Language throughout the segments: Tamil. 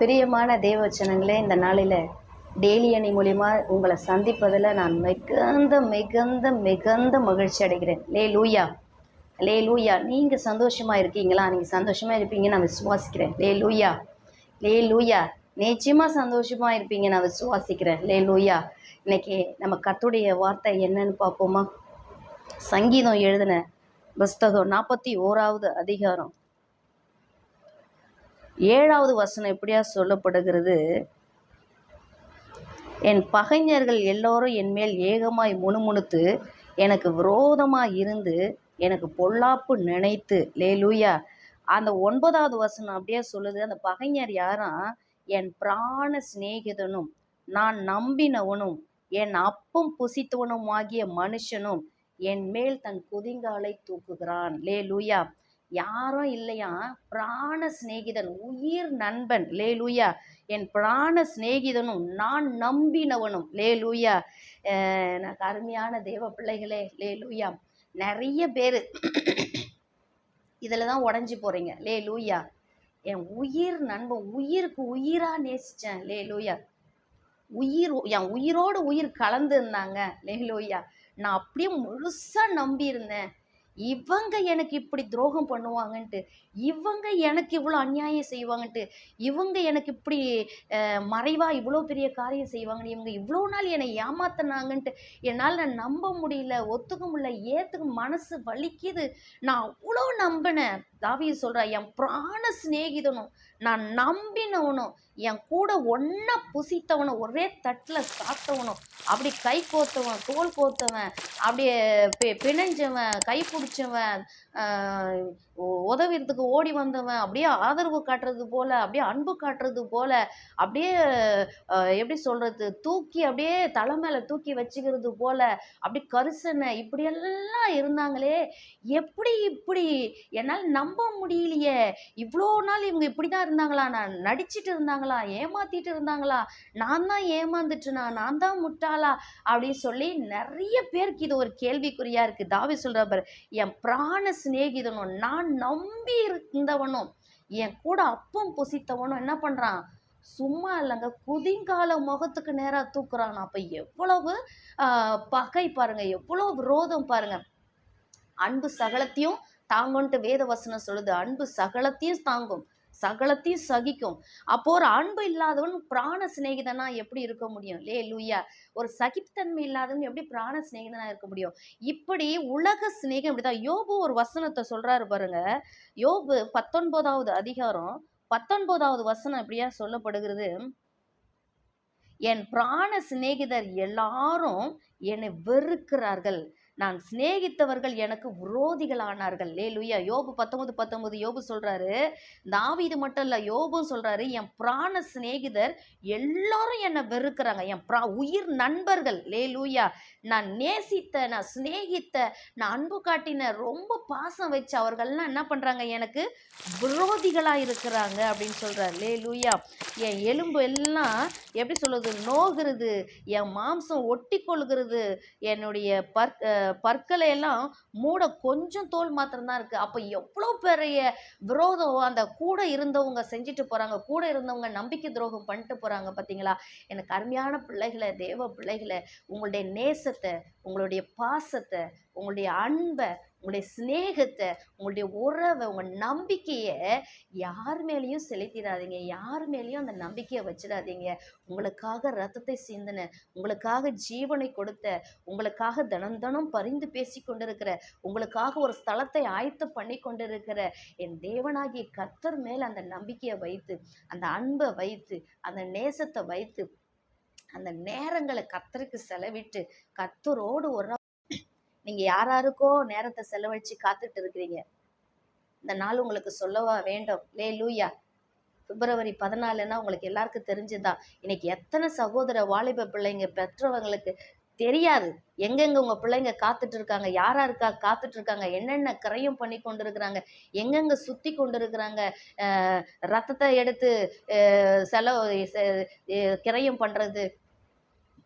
பிரியமான தேவச்சனங்களே இந்த நாளில் டெய்லி அணி மூலிமா உங்களை சந்திப்பதில் நான் மிகுந்த மிகுந்த மிகுந்த மகிழ்ச்சி அடைகிறேன். லே லூயா லே லூயா நீங்கள் சந்தோஷமாக இருக்கீங்களா? நீங்கள் சந்தோஷமாக இருப்பீங்க நான் விசுவாசிக்கிறேன். லே லூயா லே லூயா நிச்சயமாக சந்தோஷமாக இருப்பீங்க நான் விசுவாசிக்கிறேன். லே லூயா இன்றைக்கி நம்ம கத்துடைய வார்த்தை என்னன்னு பார்ப்போமா? சங்கீதம் எழுதின புஸ்தகம் நாற்பத்தி ஓராவது அதிகாரம். ஏழாவது வசனம் எப்படியா சொல்லப்படுகிறது? என் பகைஞர்கள் எல்லோரும் என் மேல் ஏகமாய் முணுமுணுத்து எனக்கு விரோதமாக இருந்து எனக்கு பொல்லாப்பு நினைத்து. லே லூயா அந்த ஒன்பதாவது வசனம் அப்படியே சொல்லுது. அந்த பகைஞர் யாரா என் பிராண சிநேகிதனும் நான் நம்பினவனும் என் அப்பும் புசித்தவனும் ஆகிய மனுஷனும் என் மேல் தன் குதிங்காலை தூக்குகிறான். லே லூயா யாரும் இல்லையா? பிராண சிநேகிதன் உயிர் நண்பன். லே லூயா என் பிராண சிநேகிதனும் நான் நம்பினவனும். லே லூயா எனக்கு அருமையான தேவ பிள்ளைகளே லே லூயா நிறைய பேர் இதில் தான் உடஞ்சி போகிறீங்க லே லூயா என் உயிர் நண்பன் உயிருக்கு உயிராக நேசித்தேன் லே லூயா உயிர் என் உயிரோடு உயிர் கலந்து இருந்தாங்க லே லூயா நான் அப்படியே முழுசாக நம்பியிருந்தேன். இவங்க எனக்கு இப்படி துரோகம் பண்ணுவாங்கன்ட்டு இவங்க எனக்கு இவ்வளோ அநியாயம் செய்வாங்கன்ட்டு இவங்க எனக்கு இப்படி மறைவாக இவ்வளோ பெரிய காரியம் செய்வாங்கன்னு இவங்க இவ்வளோ நாள் என்னை ஏமாத்தினாங்கன்ட்டு என்னால் நான் நம்ப முடியல ஒத்துக்க முடியல ஏற்றுக்க மனசு வலிக்குது. நான் அவ்வளோ நம்பினேன். தாவிய சொல்கிறா என் பிராண சிநேகிதனும் நான் நம்பினவனும் என் கூட ஒன்றா புசித்தவனும் ஒரே தட்டில் சாப்பிட்டவனும் அப்படி கை கோத்தவன் தோல் கோத்தவன் அப்படியே பிணைஞ்சவன் கை பிடிச்சவன் உதவிறதுக்கு ஓடி வந்தவன் அப்படியே ஆதரவு காட்டுறது போல் அப்படியே அன்பு காட்டுறது போல் அப்படியே எப்படி சொல்கிறது தூக்கி அப்படியே தலை மேலே தூக்கி வச்சுக்கிறது போல் அப்படி கரிசனை இப்படியெல்லாம் இருந்தாங்களே எப்படி இப்படி? என்னால் நம்ப முடியலையே. இவ்வளோ நாள் இவங்க இப்படி தான் இருந்தாங்களா? நான் நடிச்சிட்டு இருந்தாங்களா? ஏமாத்திட்டு இருந்தாங்களா? நான் தான் ஏமாந்துட்டுனா? நான் தான் முட்டாளா? அப்படின்னு சொல்லி நிறைய பேருக்கு இது ஒரு கேள்விக்குறியா இருக்குது தாவி சொல்கிற என் பிராண சிநேகிதனும் நான் நம்பி இருந்தவனும் என் கூட அப்பம் புசித்தவனும் என்ன பண்ணுறான் சும்மா இல்லைங்க குதிங்கால முகத்துக்கு நேராக தூக்குறான். அப்போ எவ்வளவு பகை பாருங்க எவ்வளோ விரோதம் பாருங்க. அன்பு சகலத்தையும் தாங்கும்ன்ட்டு வேத வசனம் சொல்லுது. அன்பு சகலத்தையும் தாங்கும். சகலத்தையும் சகிக்கும். அப்போ ஒரு அன்பு இல்லாதவன் பிராண சிநேகிதனா எப்படி இருக்க முடியும்? லே லூயா. ஒரு சகிப்புத்தன்மை இல்லாதவன் எப்படி பிராண சிநேகிதனா இருக்க முடியும்? இப்படி உலக சிநேகம் இப்படிதான். யோபு ஒரு வசனத்தை சொல்றாரு பாருங்க. யோபு பத்தொன்பதாவது அதிகாரம் பத்தொன்பதாவது வசனம் எப்படியா சொல்லப்படுகிறது? என் பிராண சிநேகிதர் எல்லாரும் என்னை வெறுக்கிறார்கள். நான் சிநேகித்தவர்கள் எனக்கு விரோதிகள் ஆனார்கள் லே லுய்யா யோபு பத்தொன்பது பத்தொன்பது யோபு சொல்கிறாரு தாவிது மட்டும் இல்லை யோபும் சொல்கிறாரு என் பிராண சிநேகிதர் எல்லாரும் என்னை வெறுக்கிறாங்க. என் பிரா உயிர் நண்பர்கள் லே லூயா நான் நேசித்த நான் சிநேகித்த நான் அன்பு காட்டின ரொம்ப பாசம் வச்ச அவர்கள்லாம் என்ன பண்ணுறாங்க எனக்கு விரோதிகளாக இருக்கிறாங்க அப்படின்னு சொல்கிறார் லே லூயா என் எலும்பு எல்லாம் எப்படி சொல்லுது நோகிறது என் மாம்சம் ஒட்டி கொள்கிறது என்னுடைய பற் பற்களை எல்லாம் மூட கொஞ்சம் தோல் மாத்திரம்தான் இருக்குது அப்போ எவ்வளோ பெரிய விரோதம் அந்த கூட இருந்தவங்க செஞ்சுட்டு போகிறாங்க கூட இருந்தவங்க நம்பிக்கை துரோகம் பண்ணிட்டு போகிறாங்க பார்த்தீங்களா எனக்கு அருமையான பிள்ளைகளை தேவ பிள்ளைகளை உங்களுடைய நேசத்தை உங்களுடைய பாசத்தை உங்களுடைய அன்பை உங்களுடைய சிநேகத்தை உங்களுடைய உறவை உங்கள் நம்பிக்கையை யார் மேலேயும் செலுத்திடாதீங்க. யார் மேலேயும் அந்த நம்பிக்கையை வச்சிடாதீங்க. உங்களுக்காக ரத்தத்தை சிந்தின உங்களுக்காக ஜீவனை கொடுத்த உங்களுக்காக தினம் தினம் பரிந்து பேசி கொண்டிருக்கிற உங்களுக்காக ஒரு ஸ்தலத்தை ஆயத்து பண்ணி கொண்டிருக்கிற என் தேவனாகிய கர்த்தர் மேல் அந்த நம்பிக்கையை வைத்து அந்த அன்பை வைத்து அந்த நேசத்தை வைத்து அந்த நேரங்களை கத்தருக்கு செலவிட்டு கத்தரோடு ஒரு நீங்கள் யார் யாருக்கோ நேரத்தை செலவழித்து காத்துட்டு இருக்கிறீங்க இந்த நாள் உங்களுக்கு சொல்லவா வேண்டும். லே லூயா பிப்ரவரி பதினாலுன்னா உங்களுக்கு எல்லாருக்கும் தெரிஞ்சுதான் இன்னைக்கு எத்தனை சகோதர வாலிப பிள்ளைங்க பெற்றவங்களுக்கு தெரியாது. எங்கெங்க உங்க பிள்ளைங்க காத்துட்டு இருக்காங்க யாரா இருக்கா காத்துட்டு இருக்காங்க என்னென்ன கரையும் பண்ணி கொண்டு இருக்கிறாங்க எங்கெங்க சுத்தி கொண்டு இருக்கிறாங்க ரத்தத்தை எடுத்து செலவு கிரையும் பண்றது?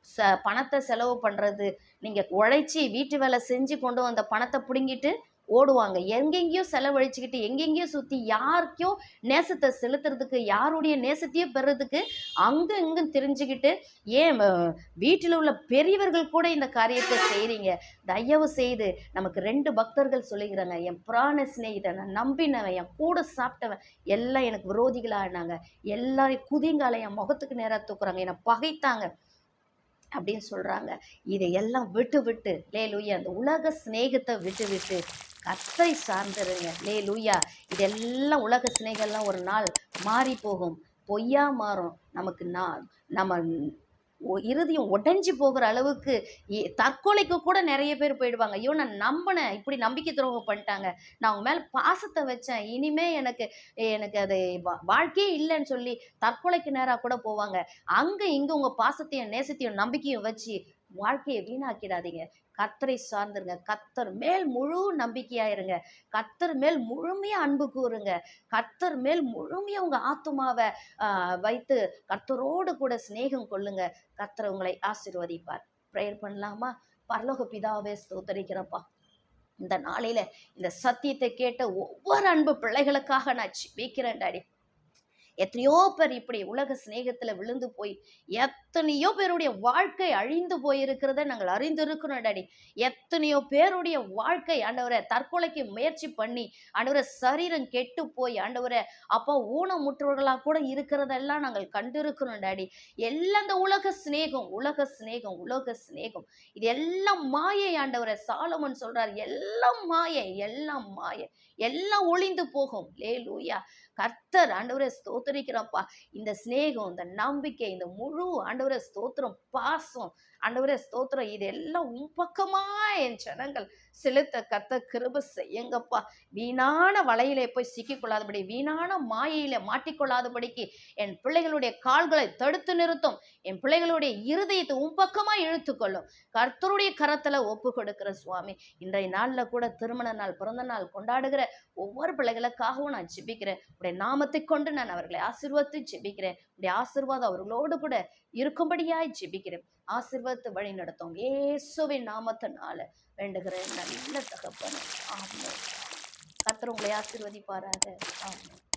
ச பணத்தை செலவு பண்ணுறது நீங்கள் உழைச்சி வீட்டு வேலை செஞ்சு கொண்டு வந்த பணத்தை பிடுங்கிட்டு ஓடுவாங்க. எங்கெங்கேயோ செலவழிச்சுக்கிட்டு எங்கெங்கேயோ சுற்றி யாருக்கோ நேசத்தை செலுத்துறதுக்கு யாருடைய நேசத்தையும் பெறதுக்கு அங்கே இங்கும் தெரிஞ்சுக்கிட்டு ஏன் வீட்டில் உள்ள பெரியவர்கள் கூட இந்த காரியத்தை செய்கிறீங்க தயவு செய்து நமக்கு ரெண்டு பக்தர்கள் சொல்லிக்கிறாங்க என் புராண சிநேகிதன் நான் நம்பினவன் என் கூட சாப்பிட்டவன் எல்லாம் எனக்கு விரோதிகளாக ஆனாங்க எல்லாரையும் குதிங்கால என் முகத்துக்கு நேராக தூக்குறாங்க. என்னை பகைத்தாங்க. அப்படின்னு சொல்கிறாங்க இதையெல்லாம் விட்டு விட்டு லே லூயா அந்த உலக சிநேகத்தை விட்டு விட்டு கத்தை சார்ந்துருங்க. லே லூயா இதெல்லாம் உலக சிநேகம்லாம் ஒரு நாள் மாறி போகும் பொய்யா மாறும். நமக்கு நான் நம்ம இறுதியும் உடஞ்சி உடைஞ்சு போகிற அளவுக்கு தற்கொலைக்கு கூட நிறைய பேர் போயிடுவாங்க. ஐயோ நான் நம்பினேன் இப்படி நம்பிக்கை துரோகம் பண்ணிட்டாங்க. நான் அவங்க மேலே பாசத்தை வச்சேன். இனிமே எனக்கு எனக்கு அது வா- வாழ்க்கையே இல்லைன்னு சொல்லி தற்கொலைக்கு நேராக கூட போவாங்க. அங்கே இங்கே உங்கள் பாசத்தையும் நேசத்தையும் நம்பிக்கையும் வச்சு வாழ்க்கையை வீணாக்கிடாதீங்க. கத்தரை சார்ந்துருங்க. கத்தர் மேல் முழு நம்பிக்கையாயிருங்க. கத்தர் மேல் முழுமையாக அன்பு கூறுங்க. கத்தர் மேல் முழுமையாக உங்கள் ஆத்துமாவை வைத்து கர்த்தரோடு கூட சிநேகம் கொள்ளுங்க. கத்தர் உங்களை ஆசீர்வதிப்பார். ப்ரேயர் பண்ணலாமா? பரலோக பிதாவே ஸ்தோத்தரிக்கிறப்பா. இந்த நாளையில் இந்த சத்தியத்தை கேட்ட ஒவ்வொரு அன்பு பிள்ளைகளுக்காக நான் ஜெபிக்கிறேன் டாடி. எத்தனையோ பேர் இப்படி உலக சிநேகத்தில் விழுந்து போய் எத்தனையோ பேருடைய வாழ்க்கை அழிந்து போயிருக்கிறத நாங்கள் அறிந்திருக்கிறோம் டாடி. எத்தனையோ பேருடைய வாழ்க்கை ஆண்டவரை தற்கொலைக்கு முயற்சி பண்ணி ஆண்டவரை சரீரம் கெட்டு போய் ஆண்டவரை அப்போ ஊனமுற்றவர்களாக கூட இருக்கிறதெல்லாம் நாங்கள் கண்டிருக்கிறோம் டாடி. எல்லாம் இந்த உலக சிநேகம் உலக சிநேகம் உலக சிநேகம். இது எல்லாம் மாயை ஆண்டவரை சாலமன் சொல்றார் எல்லாம் மாயை எல்லாம் மாயை எல்லாம் ஒளிந்து போகும். லே லூயா கர்த்தர் ஆண்டவரை ஸ்தோத்தரிக்கிறப்பா. இந்த சிநேகம் இந்த நம்பிக்கை இந்த முழு ஆண்டவரை ஸ்தோத்திரம் பாசம் ஆண்டவரே ஸ்தோத்திரம் இது எல்லாம் உன் பக்கமா என் ஜனங்கள் செலுத்த கத்த கிருப செய்யுங்கப்பா. வீணான வலையிலே போய் சிக்கிக்கொள்ளாதபடி வீணான மாயையில மாட்டிக்கொள்ளாதபடிக்கு என் பிள்ளைகளுடைய கால்களை தடுத்து நிறுத்தும். என் பிள்ளைகளுடைய இருதயத்தை உம்பக்கமா இழுத்துக்கொள்ளும். கர்த்தருடைய கரத்துல ஒப்பு கொடுக்கிற சுவாமி இன்றைய நாள்ல கூட திருமண நாள் பிறந்த நாள் கொண்டாடுகிற ஒவ்வொரு பிள்ளைகளுக்காகவும் நான் ஜிபிக்கிறேன். உடைய நாமத்தை கொண்டு நான் அவர்களை ஆசீர்வத்து ஜிபிக்கிறேன். உடைய ஆசீர்வாதம் அவர்களோடு கூட இருக்கும்படியாய் ஜிபிக்கிறேன். ஆசிர்வத்து வழி நடத்தும். ஏசுவின் நாமத்தினால வேண்டுகிறேன். நல்ல தகப்பனே. ஆமாம் கர்த்தர் உங்களை ஆமாம்